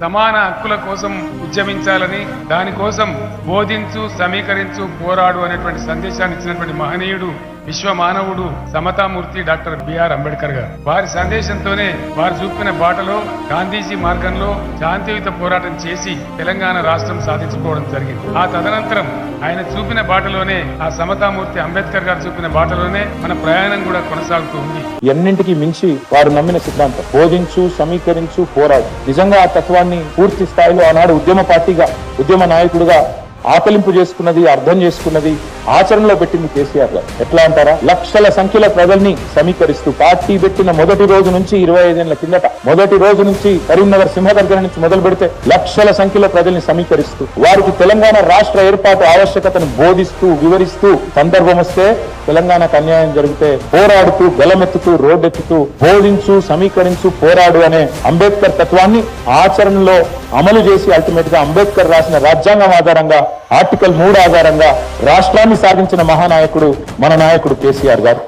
సమాన హక్కుల కోసం ఉద్యమించాలని దానికోసం బోధించు సమీకరించు పోరాడు అనేటువంటి సందేశాన్ని ఇచ్చినటువంటి మహనీయుడు విశ్వ మానవుడు సమతామూర్తి డాక్టర్ బిఆర్ అంబేద్కర్ గారు. వారి సందేశంతోనే వారు చూపిన బాటలో గాంధీజీ మార్గంలో శాంతియుత పోరాటం చేసి తెలంగాణ రాష్ట్రం సాధించుకోవడం జరిగింది. ఆ తదనంతరం ఆయన చూపిన బాటలోనే ఆ సమతామూర్తి అంబేద్కర్ గారు చూపిన బాటలోనే మన ప్రయాణం కూడా కొనసాగుతూ ఉంది. ఎన్నింటికి మించి వారు నమ్మిన సిద్ధాంతం బోధించు సమీకరించు పోరాడు. నిజంగా ఆ తత్వాన్ని పూర్తి స్థాయిలో ఆనాడు ఉద్యమ పార్టీగా ఉద్యమ నాయకుడుగా ఆకలింపు చేసుకున్నది అర్థం చేసుకున్నది ఆచరణలో పెట్టింది కేసీఆర్ గారు. ఎట్లా అంటారా? లక్షల సంఖ్యల ప్రజల్ని సమీకరిస్తూ పార్టీ పెట్టిన మొదటి రోజు నుంచి ఇరవై ఐదేళ్ళ కిందట మొదటి రోజు నుంచి కరీంనగర్ సింహ దగ్గర నుంచి మొదలు పెడితే లక్షల సంఖ్యలో ప్రజల్ని సమీకరిస్తూ వారికి తెలంగాణ రాష్ట్ర ఏర్పాటు ఆవశ్యకతను బోధిస్తూ వివరిస్తూ సందర్భం వస్తే తెలంగాణకు అన్యాయం జరిగితే పోరాడుతూ గలమెత్తుతూ రోడ్డెత్తుతూ బోధించు సమీకరించు పోరాడు అనే అంబేద్కర్ తత్వాన్ని ఆచరణలో అమలు చేసి అల్టిమేట్గా అంబేద్కర్ రాసిన రాజ్యాంగం ఆధారంగా ఆర్టికల్ మూడు ఆధారంగా రాష్ట్రాన్ని సాధించిన మహానాయకుడు మన నాయకుడు కేసీఆర్ గారు.